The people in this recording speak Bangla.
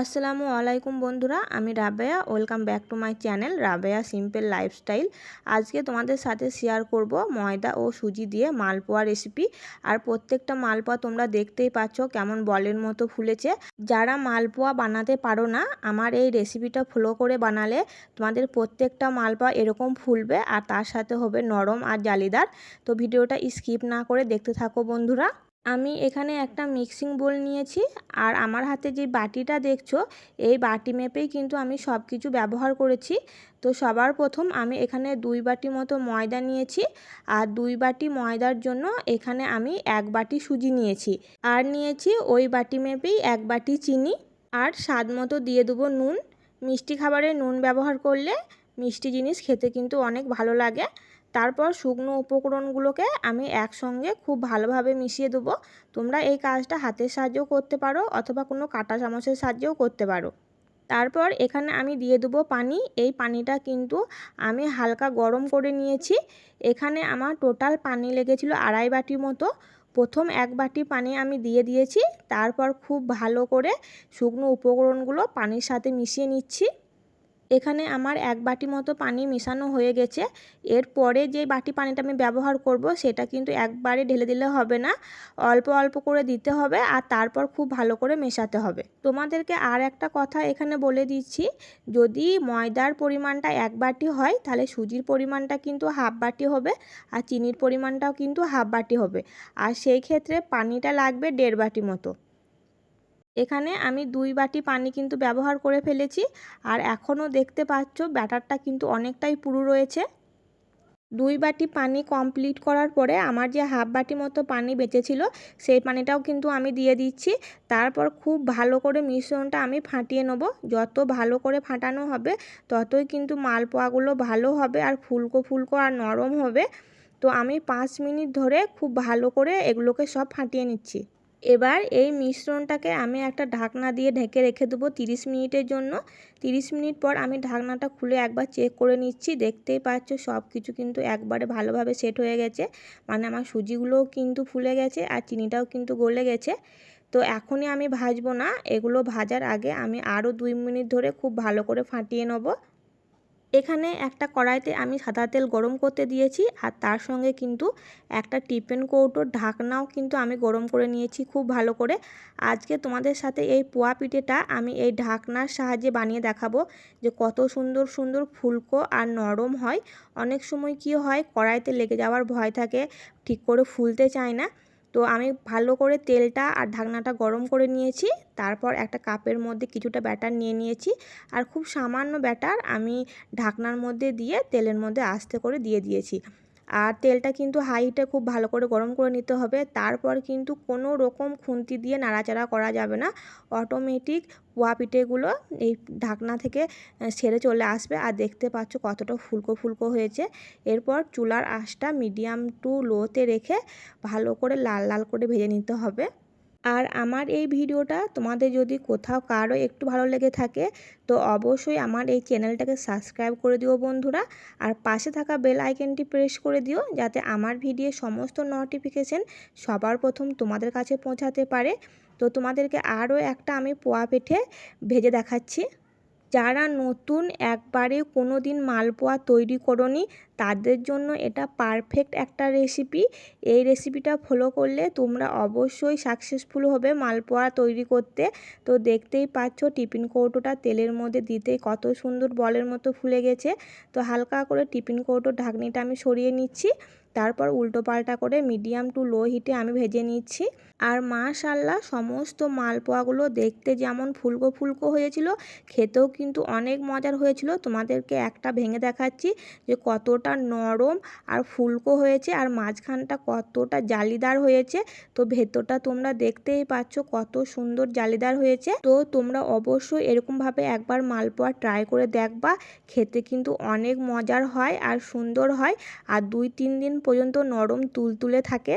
আসসালামু আলাইকুম বন্ধুরা, আমি Rabeya, welcome back to my channel Rabeya simple lifestyle. আজকে তোমাদের সাথে শেয়ার করব ময়দা ও সুজি দিয়ে মালপোয়া রেসিপি। আর প্রত্যেকটা মালপোয়া তোমরা দেখতেই পাচ্ছ কেমন বলের মতো ফুলেছে। যারা মালপোয়া বানাতে পারো না, আমার এই রেসিপিটা ফলো করে বানালে তোমাদের প্রত্যেকটা মালপোয়া এরকম ফুলবে আর তার সাথে হবে নরম আর জালিদার। তো ভিডিওটা স্কিপ না করে দেখতে থাকো বন্ধুরা। আমি এখানে একটা মিক্সিং বোল নিয়েছি, আর আমার হাতে যে বাটিটা দেখছ, এই বাটি মেপেই কিন্তু আমি সব কিছু ব্যবহার করেছি। তো সবার প্রথম আমি এখানে দুই বাটি মতো ময়দা নিয়েছি, আর দুই বাটি ময়দার জন্য এখানে আমি এক বাটি সুজি নিয়েছি। আর নিয়েছি ওই বাটি মেপেই এক বাটি চিনি, আর স্বাদ মতো দিয়ে দেবো নুন। মিষ্টি খাবারে নুন ব্যবহার করলে মিষ্টি জিনিস খেতে কিন্তু অনেক ভালো লাগে। তারপর শুকনো উপকরণগুলোকে আমি একসঙ্গে খুব ভালোভাবে মিশিয়ে দেবো। তোমরা এই কাজটা হাতের সাহায্যেও করতে পারো অথবা কোনো কাটা চামচের সাহায্যেও করতে পারো। তারপর এখানে আমি দিয়ে দেবো পানি। এই পানিটা কিন্তু আমি হালকা গরম করে নিয়েছি। এখানে আমার টোটাল পানি লেগেছিল আড়াই বাটির মতো। প্রথম এক বাটি পানি আমি দিয়ে দিয়েছি। তারপর খুব ভালো করে শুকনো উপকরণগুলো পানির সাথে মিশিয়ে নিচ্ছি। এখানে আমার এক বাটি মতো পানি মেশানো হয়ে গেছে। এরপরে যে বাটি পানিটা আমি ব্যবহার করব, সেটা কিন্তু একবারে ঢেলে দিলে হবে না। অল্প অল্প করে দিতে হবে আর তারপর খুব ভালো করে মেশাতে হবে। তোমাদেরকে আর একটা কথা এখানে বলে দিচ্ছি, যদি ময়দার পরিমাণটা এক বাটি হয়, তাহলে সুজির পরিমাণটা কিন্তু হাফ বাটি হবে আর চিনির পরিমাণটাও কিন্তু হাফ বাটি হবে। আর সেই ক্ষেত্রে পানিটা লাগবে দেড় বাটি মতো। এখানে আমি দুই বাটি পানি কিন্তু ব্যবহার করে ফেলেছি। আর এখনও দেখতে পাচ্ছ ব্যাটারটা কিন্তু অনেকটাই পুরু রয়েছে। দুই বাটি পানি কমপ্লিট করার পরে আমার যে হাফ বাটি মতো পানি বেঁচেছিল, সেই পানিটাও কিন্তু আমি দিয়ে দিচ্ছি। তারপর খুব ভালো করে মিশ্রণটা আমি ফাটিয়ে নেব। যত ভালো করে ফাটানো হবে, ততই কিন্তু মালপোয়াগুলো ভালো হবে আর ফুলকো ফুলকো আর নরম হবে। তো আমি পাঁচ মিনিট ধরে খুব ভালো করে এগুলোকে সব ফাটিয়ে নিচ্ছি। এবার এই মিশ্রণটাকে আমি একটা ঢাকনা দিয়ে ঢেকে রেখে দেবো তিরিশ মিনিটের জন্য। তিরিশ মিনিট পর আমি ঢাকনাটা খুলে একবার চেক করে নিচ্ছি। দেখতেই পাচ্ছ সব কিছু কিন্তু একবারে ভালোভাবে সেট হয়ে গেছে। মানে আমার সুজিগুলোও কিন্তু ফুলে গেছে আর চিনিটাও কিন্তু গলে গেছে। তো এখনই আমি ভাজবো না। এগুলো ভাজার আগে আমি আরও দুই মিনিট ধরে খুব ভালো করে ফাটিয়ে নেব। এখানে একটা কড়াইতে আমি সাদা তেল গরম করতে দিয়েছি আর তার সঙ্গে কিন্তু একটা টিফিন কৌটোর ঢাকনাও কিন্তু আমি গরম করে নিয়েছি খুব ভালো করে। আজকে তোমাদের সাথে এই পোয়া পিঠেটা আমি এই ঢাকনার সাহায্যে বানিয়ে দেখাবো যে কত সুন্দর সুন্দর ফুলকো আর নরম হয়। অনেক সময় কি হয়, কড়াইতে লেগে যাওয়ার ভয় থাকে, ঠিক করে ফুলতে চায় না। তো আমি ভালো করে তেলটা আর ঢাকনাটা গরম করে নিয়েছি। তারপর একটা কাপের মধ্যে কিছুটা ব্যাটার নিয়ে নিয়েছি। আর খুব সামান্য ব্যাটার আমি ঢাকনার মধ্যে দিয়ে তেলের মধ্যে আস্তে করে দিয়ে দিয়েছি। আর তেলটা কিন্তু হাইটে খুব ভালো করে গরম করে নিতে হবে। তারপর কিন্তু কোনো রকম খুন্তি দিয়ে নাড়াচাড়া করা যাবে না। অটোমেটিক পোয়া পিঠেগুলো এই ঢাকনা থেকে ছেড়ে চলে আসবে আর দেখতে পাচ্ছ কতটা ফুলকো ফুলকো হয়েছে। এরপর চুলার আঁচটা মিডিয়াম টু লোতে রেখে ভালো করে লাল লাল করে ভেজে নিতে হবে। আর আমার এই ভিডিওটা তোমাদের যদি কোথাও কারও একটু ভালো লেগে থাকে, তো অবশ্যই আমার এই চ্যানেলটাকে সাবস্ক্রাইব করে দিও বন্ধুরা। আর পাশে থাকা বেল আইকনটি প্রেস করে দিও যাতে আমার ভিডিও সমস্ত নোটিফিকেশান সবার প্রথম তোমাদের কাছে পৌঁছাতে পারে। তো তোমাদেরকে আরও একটা আমি পোয়া পিঠে ভেজে দেখাচ্ছি। যারা নতুন একবারে কোনো দিন মালপোয়া তৈরি করনি, তাদের জন্য এটা পারফেক্ট একটা রেসিপি এই রেসিপিটা ফলো করলে তোমরা অবশ্যই সাকসেসফুল হবে মালপোয়া তৈরি করতে। তো দেখতেই পাচ্ছ টিফিন কৌটোটা তেলের মধ্যে দিতে কত সুন্দর বলের মতো ফুলে গেছে। তো হালকা করে টিফিন কৌটোর ঢাকনিটা আমি সরিয়ে নিচ্ছি। তারপর উল্টো পাল্টা করে মিডিয়াম টু লো হিটে আমি ভেজে নিচ্ছি। আর মাশাল্লাহ সমস্ত মালপোয়াগুলো দেখতে যেমন ফুলকো ফুলকো হয়েছিল, খেতেও কিন্তু অনেক মজার হয়েছিল। তোমাদেরকে একটা ভেঙে দেখাচ্ছি যে কতটা নরম আর ফুলকো হয়েছে আর মাঝখানটা কতটা জালিদার হয়েছে। তো ভেতরটা তোমরা দেখতেই পাচ্ছ কত সুন্দর জালিদার হয়েছে। তো তোমরা অবশ্যই এরকমভাবে একবার মালপোয়া ট্রাই করে দেখবা, খেতে কিন্তু অনেক মজার হয় আর সুন্দর হয়। আর দুই তিন দিন পর্যন্ত নরম তুলতুলে থাকে।